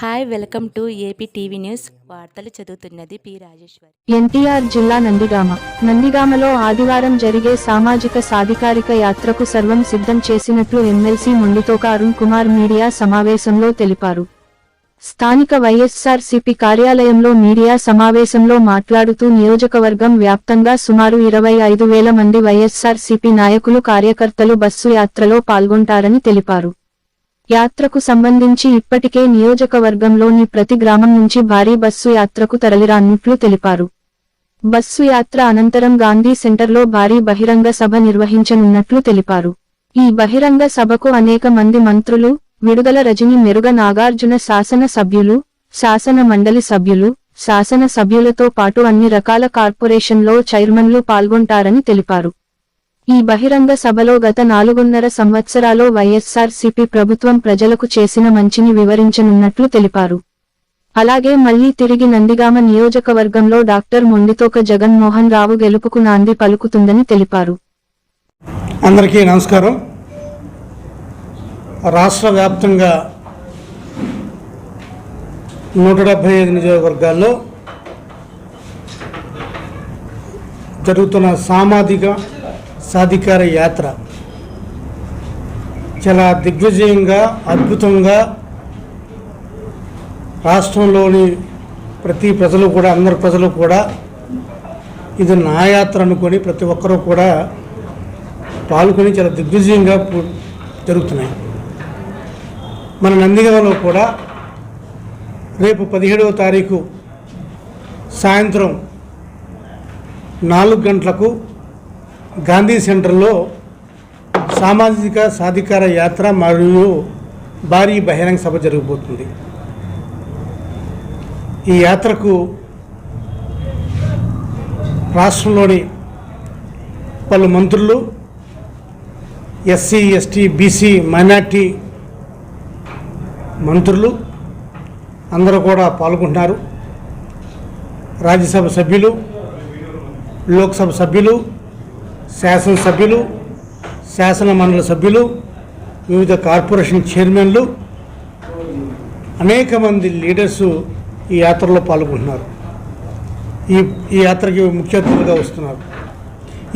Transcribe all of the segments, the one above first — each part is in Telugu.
Hi welcome to AP TV news. వార్తలు చదువుతున్నది పి రాజేశ్వరి. ఎన్టీఆర్ జిల్లా నందిగామ. నందిగామలో ఆదివారం జరిగే సామాజిక సాధికారిక యాత్రకు సర్వం సిద్ధం చేసినట్లు ఎమ్మెల్సీ మొండితోక అరుణ్ కుమార్ మీడియా సమావేశంలో తెలిపారు. స్థానిక వైఎస్ఆర్ సిపి కార్యాలయంలో మీడియా సమావేశంలో మాట్లాడుతూ నియోజకవర్గం వ్యాప్తంగా సుమారు ఇరవై ఐదు వేల మంది వైఎస్ఆర్ సిపి నాయకులు కార్యకర్తలు బస్సు యాత్రలో పాల్గొంటారని తెలిపారు. యాత్రకు సంబంధించి ఇప్పటికే నియోజకవర్గంలోని ప్రతి గ్రామం నుంచి భారీ బస్సు యాత్రకు తరలిరానున్నట్లు తెలిపారు. బస్సు యాత్ర అనంతరం గాంధీ సెంటర్లో భారీ బహిరంగ సభ నిర్వహించనున్నట్లు తెలిపారు. ఈ బహిరంగ సభకు అనేక మంది మంత్రులు విడుదల రజని మెరుగ నాగార్జున శాసన సభ్యులు శాసన మండలి సభ్యులు శాసన సభ్యులతో పాటు అన్ని రకాల కార్పొరేషన్లో చైర్మన్లు పాల్గొంటారని తెలిపారు. ఈ బహిరంగ సభలో గత నాలుగున్నర సంవత్సరాలో వైఎస్సార్ సిపి ప్రభుత్వం ప్రజలకు చేసిన మంచిని వివరించనున్నట్లు తెలిపారు. అలాగే మళ్ళీ తిరిగి నందిగామ నియోజకవర్గంలో డాక్టర్ మొండితోక జగన్మోహన్ రావు గెలుపుకు నాంది పలుకుతుందని తెలిపారు. అందరికీ నమస్కారం. రాష్ట్ర వ్యాప్తంగా నూట డెబ్బై ఐదు నియోజకవర్గాల్లో జరుగుతున్న సామాజిక సాధికార యాత్ర. చాలా దిగ్విజయంగా అద్భుతంగా రాష్ట్రంలోని ప్రతి ప్రజలు కూడా అందరు ప్రజలు కూడా ఇది నా యాత్ర అనుకొని ప్రతి ఒక్కరూ కూడా పాల్గొని చాలా దిగ్విజయంగా జరుగుతున్నాయి. మన నందిగవలో కూడా రేపు పదిహేడవ తారీఖు సాయంత్రం నాలుగు గంటలకు గాంధీ సెంటర్లో సామాజిక సాధికార యాత్ర మరియు భారీ బహిరంగ సభ జరగబోతుంది. ఈ యాత్రకు రాష్ట్రంలోని పలు మంత్రులు ఎస్సీ ఎస్టీ బీసీ మైనార్టీ మంత్రులు అందరూ కూడా పాల్గొంటున్నారు. రాజ్యసభ సభ్యులు లోక్సభ సభ్యులు శాసనసభ్యులు శాసన మండలి సభ్యులు వివిధ కార్పొరేషన్ చైర్మన్లు అనేక మంది లీడర్సు ఈ యాత్రలో పాల్గొంటున్నారు. ఈ ఈ యాత్రకి ముఖ్య అతిథులుగా వస్తున్నారు.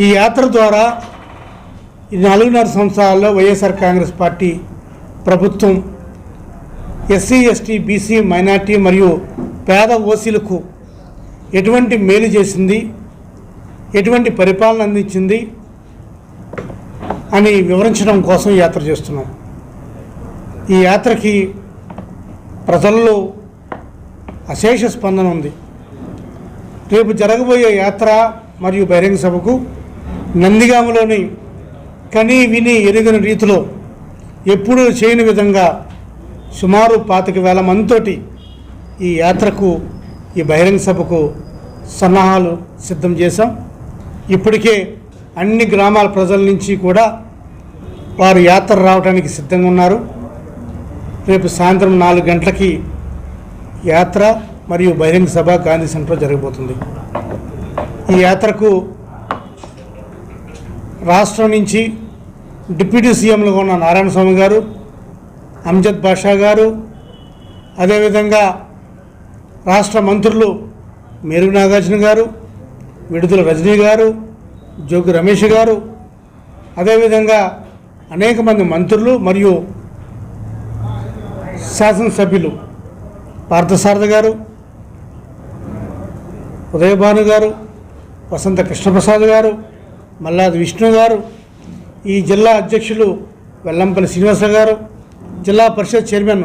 ఈ యాత్ర ద్వారా ఈ నాలుగున్నర సంవత్సరాల్లో వైఎస్ఆర్ కాంగ్రెస్ పార్టీ ప్రభుత్వం ఎస్సీ ఎస్టీ బీసీ మైనార్టీ మరియు పేద ఓసీలకు ఎటువంటి మేలు చేసింది? ఎటువంటి పరిపాలన అందించింది అని వివరించడం కోసం యాత్ర చేస్తున్నాం. ఈ యాత్రకి ప్రజల్లో అశేష స్పందన ఉంది. రేపు జరగబోయే యాత్ర మరియు బహిరంగ సభకు నందిగామలోని కని విని ఎరుగని రీతిలో ఎప్పుడూ చేయని విధంగా సుమారు పాతిక వేల మందితోటి ఈ యాత్రకు ఈ బహిరంగ సభకు సన్నాహాలు సిద్ధం చేశాం. ఇప్పటికే అన్ని గ్రామాల ప్రజల నుంచి కూడా వారు యాత్ర రావడానికి సిద్ధంగా ఉన్నారు. రేపు సాయంత్రం నాలుగు గంటలకి యాత్ర మరియు బహిరంగ సభ గాంధీ సెంటర్లో జరగబోతుంది. ఈ యాత్రకు రాష్ట్రం నుంచి డిప్యూటీ సీఎంలుగా ఉన్న నారాయణ స్వామి గారు అంజద్ బాషా గారు అదేవిధంగా రాష్ట్ర మంత్రులు మేరు నాగార్జున గారు విడుదల రజనీ గారు జోగి రమేష్ గారు అదేవిధంగా అనేక మంది మంత్రులు మరియు శాసనసభ్యులు పార్థసారథ గారు ఉదయభాను గారు వసంత కృష్ణప్రసాద్ గారు మల్లాది విష్ణు గారు ఈ జిల్లా అధ్యక్షులు వెల్లంపల్లి శ్రీనివాస గారు జిల్లా పరిషత్ చైర్మన్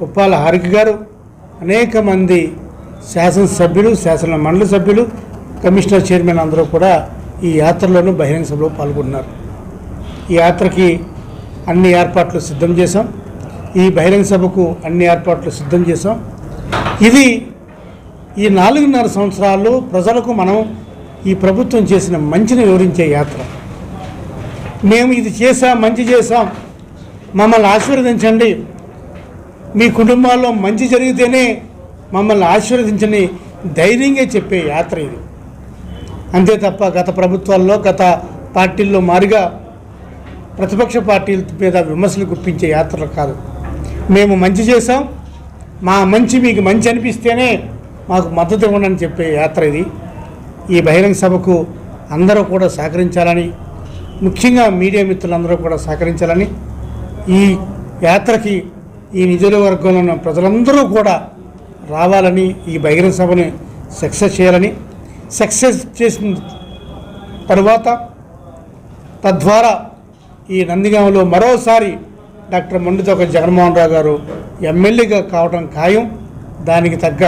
ఉప్పాల హారిక గారు అనేక మంది శాసనసభ్యులు శాసన మండలి సభ్యులు కమిషనర్ చైర్మన్ అందరూ కూడా ఈ యాత్రలోనూ బహిరంగ సభలో పాల్గొన్నారు ఈ యాత్రకి అన్ని ఏర్పాట్లు సిద్ధం చేశాం. ఈ బహిరంగ సభకు అన్ని ఏర్పాట్లు సిద్ధం చేశాం. ఇది ఈ నాలుగున్నర సంవత్సరాల్లో ప్రజలకు మనం ఈ ప్రభుత్వం చేసిన మంచిని వివరించే యాత్ర. మేము ఇది చేశాం మంచి చేశాం. మమ్మల్ని ఆశీర్వదించండి. మీ కుటుంబాల్లో మంచి జరిగితేనే మమ్మల్ని ఆశీర్వదించని ధైర్యంగా చెప్పే యాత్ర ఇది. అంతే తప్ప గత ప్రభుత్వాల్లో గత పార్టీల్లో మారిగా ప్రతిపక్ష పార్టీల మీద విమర్శలు గుప్పించే యాత్రలు కాదు. మేము మంచి చేసాం మా మంచి మీకు మంచి అనిపిస్తేనే మాకు మద్దతు ఇవ్వండి అని చెప్పే యాత్ర ఇది. ఈ బహిరంగ సభకు అందరూ కూడా సహకరించాలని ముఖ్యంగా మీడియా మిత్రులందరూ కూడా సహకరించాలని ఈ యాత్రకి ఈ నియోజకవర్గంలో ఉన్న ప్రజలందరూ కూడా రావాలని ఈ బహిరంగ సభని సక్సెస్ చేయాలని సక్సెస్ చేసిన తరువాత తద్వారా ఈ నందిగామలో మరోసారి డాక్టర్ మొండితోక జగన్మోహన్ రావు గారు ఎమ్మెల్యేగా కావడం ఖాయం దానికి తగ్గ